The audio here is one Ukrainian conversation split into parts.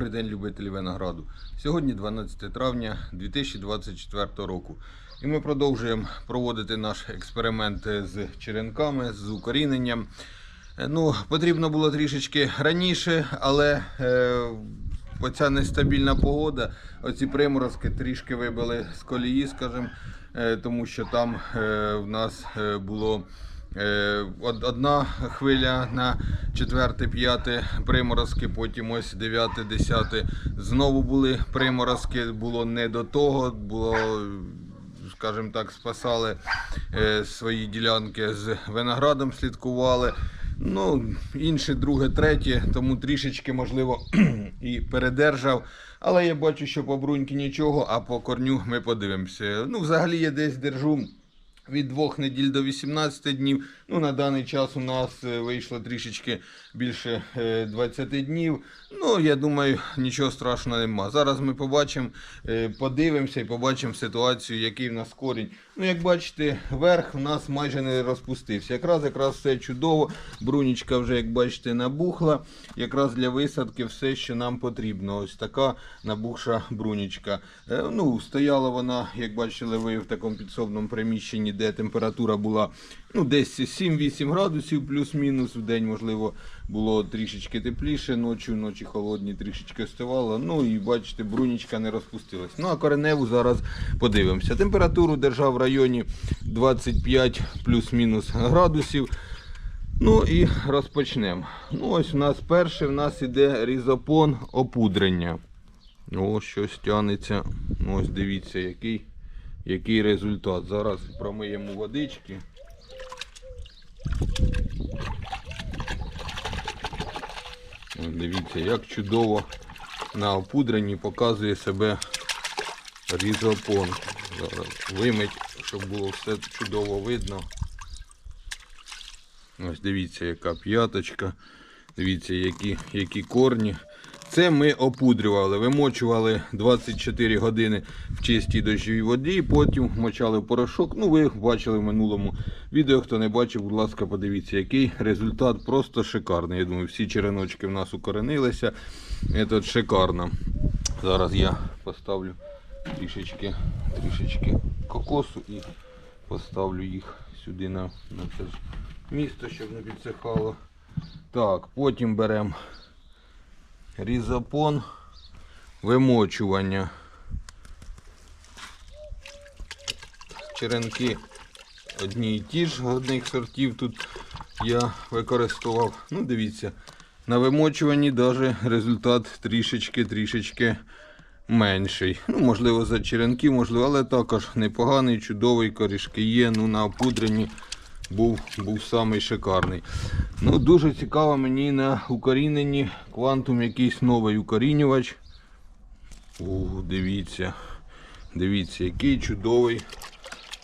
Добрий день, любителі винограду. Сьогодні 12 травня 2024 року. І ми продовжуємо проводити наш експеримент з черенками, з укоріненням. Е, Ну, потрібно було трішечки раніше, але е, оця нестабільна погода, оці приморозки трішки вибили з колії, скажімо, е, тому що там е, в нас е, було. Е, од- Одна хвиля на 4-5 приморозки, потім ось 9-10 знову були приморозки, було не до того, було, скажімо так, спасали е, свої ділянки з виноградом, слідкували. Ну, інше, друге, третє, тому трішечки, можливо, і передержав. Але я бачу, що по бруньки нічого, а по корню ми подивимося. Ну, взагалі я десь держу від 2 неділь до 18 днів. Ну, на даний час у нас е, вийшло трішечки більше е, 20 днів. Ну, я думаю, нічого страшного нема. Зараз ми побачимо, е, подивимося і побачимо ситуацію, який в нас корінь. Ну, як бачите, верх у нас майже не розпустився. Якраз якраз все чудово. Брунічка вже, як бачите, набухла. Якраз для висадки все, що нам потрібно. Ось така набухша брунічка. Е, Ну, стояла вона, як бачили ви, в такому підсобному приміщенні, де температура була ну, десь 7-8 градусів, плюс-мінус. В день, можливо, було трішечки тепліше, ночі, ночі холодні, трішечки остивало. Ну і бачите, брунічка не розпустилась. Ну а кореневу зараз подивимося. Температуру держав в районі 25 плюс-мінус градусів. Ну і розпочнемо. Ну, ось у нас перший в нас іде різопон опудрення. О, щось тянеться. Ну, ось дивіться, який, який результат. Зараз промиємо водички. Дивіться, як чудово на опудренні показує себе різопон. Зараз вимить, щоб було все чудово видно. Ось дивіться, яка п'яточка. Дивіться, які, які корні. Це ми опудрювали, вимочували 24 години в чистій дощовій воді, потім мочали порошок. Ну, ви бачили в минулому відео. Хто не бачив, будь ласка, подивіться, який результат просто шикарний. Я думаю, всі череночки в нас укоренилися. Це шикарно. Зараз я поставлю трішечки, трішечки кокосу і поставлю їх сюди на, на це місто, щоб не підсихало. Так, потім беремо різапон, вимочування. Черенки одні і ті ж одних сортів тут я використовував. Ну, дивіться, на вимочуванні навіть результат трішечки-трішечки менший. Ну, можливо, за черенки, можливо, але також непоганий, чудовий, корішки є. Ну, на опудренні був, був самий шикарний. Ну, дуже цікаво мені на укоріненні квантум якийсь новий укорінювач. О, дивіться. Дивіться, який чудовий.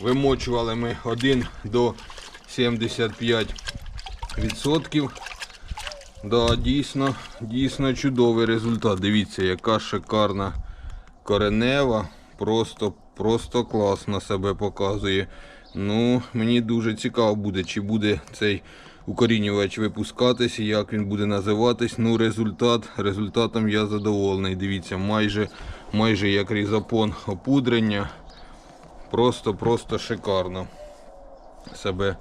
Вимочували ми 1 до 75%. Да, дійсно, дійсно чудовий результат. Дивіться, яка шикарна коренева. Просто, просто класно себе показує. Ну, мені дуже цікаво буде, чи буде цей укорінювач випускатись, і як він буде називатись. Ну, результат, результатом я задоволений. Дивіться, майже, майже як різапон опудрення. Просто, просто шикарно себе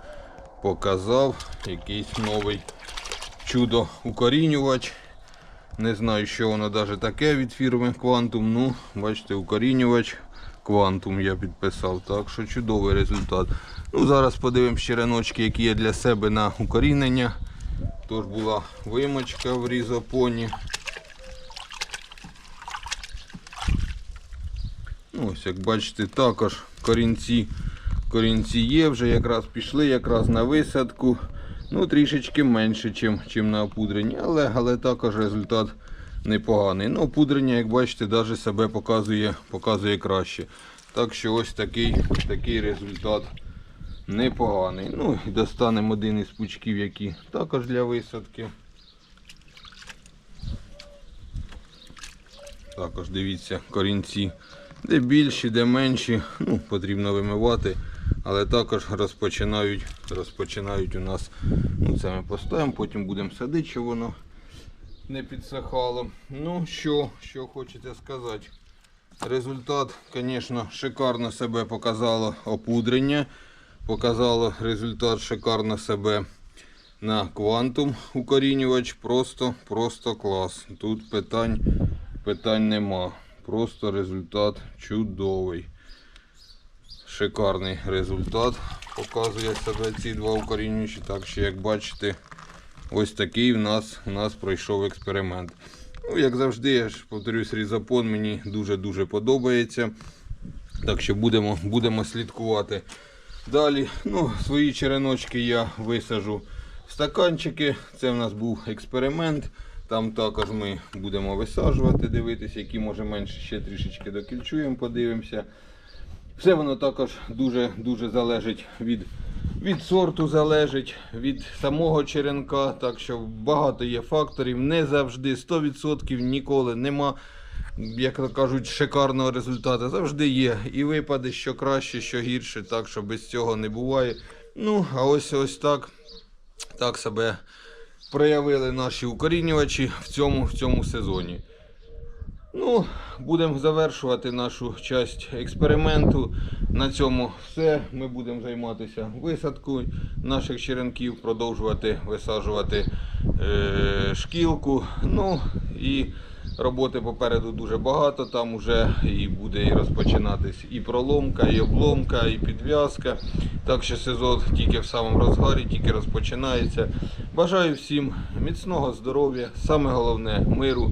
показав. Якийсь новий чудо укорінювач. Не знаю, що воно навіть таке від фірми Quantum. Ну, бачите, укорінювач Quantum я підписав. Так що чудовий результат. Ну, Зараз подивимось череночки, які є для себе на укорінення. Тож була вимочка в різопоні. Ну, Ось, як бачите, також корінці, корінці є, вже якраз пішли якраз на висадку. Ну, трішечки менше, чим на опудренні, але, але також результат непоганий. Ну, опудрення, як бачите, навіть себе показує, показує краще. Так що ось такий, такий результат непоганий. Ну, і достанемо один із пучків, які також для висадки. Також дивіться, корінці де більші, де менші, ну, потрібно вимивати, але також розпочинають, розпочинають у нас, ну це ми поставимо, потім будемо садити, що воно не підсихало. Ну, що, що хочеться сказати. Результат, звісно, шикарно себе показало опудрення. Показало результат шикарно себе на квантум укорінювач. Просто, просто клас. Тут питань, питань нема. Просто результат чудовий. Шикарний результат показує себе ці два укорінювачі. Так що, як бачите, ось такий в нас, в нас пройшов експеримент. Ну, як завжди, я ж повторюсь, різапон мені дуже-дуже подобається. Так що будемо, будемо слідкувати. Далі, ну, свої череночки я висажу в стаканчики. Це в нас був експеримент. Там також ми будемо висаджувати, дивитися, які може менше ще трішечки докільчуємо, подивимося. Все воно також дуже-дуже залежить від, від сорту, залежить від самого черенка. Так що багато є факторів. Не завжди 100% ніколи нема, як то кажуть, шикарного результату. Завжди є і випади, що краще, що гірше, так що без цього не буває. Ну, а ось ось так, так себе проявили наші укорінювачі в цьому, в цьому сезоні. Ну, будемо завершувати нашу часть експерименту. На цьому все. Ми будемо займатися висадкою наших черенків, продовжувати висаджувати е, шкілку. Ну і роботи попереду дуже багато. Там вже і буде і розпочинатись і проломка, і обломка, і підв'язка. Так що сезон тільки в самому розгарі, тільки розпочинається. Бажаю всім міцного здоров'я, саме головне миру.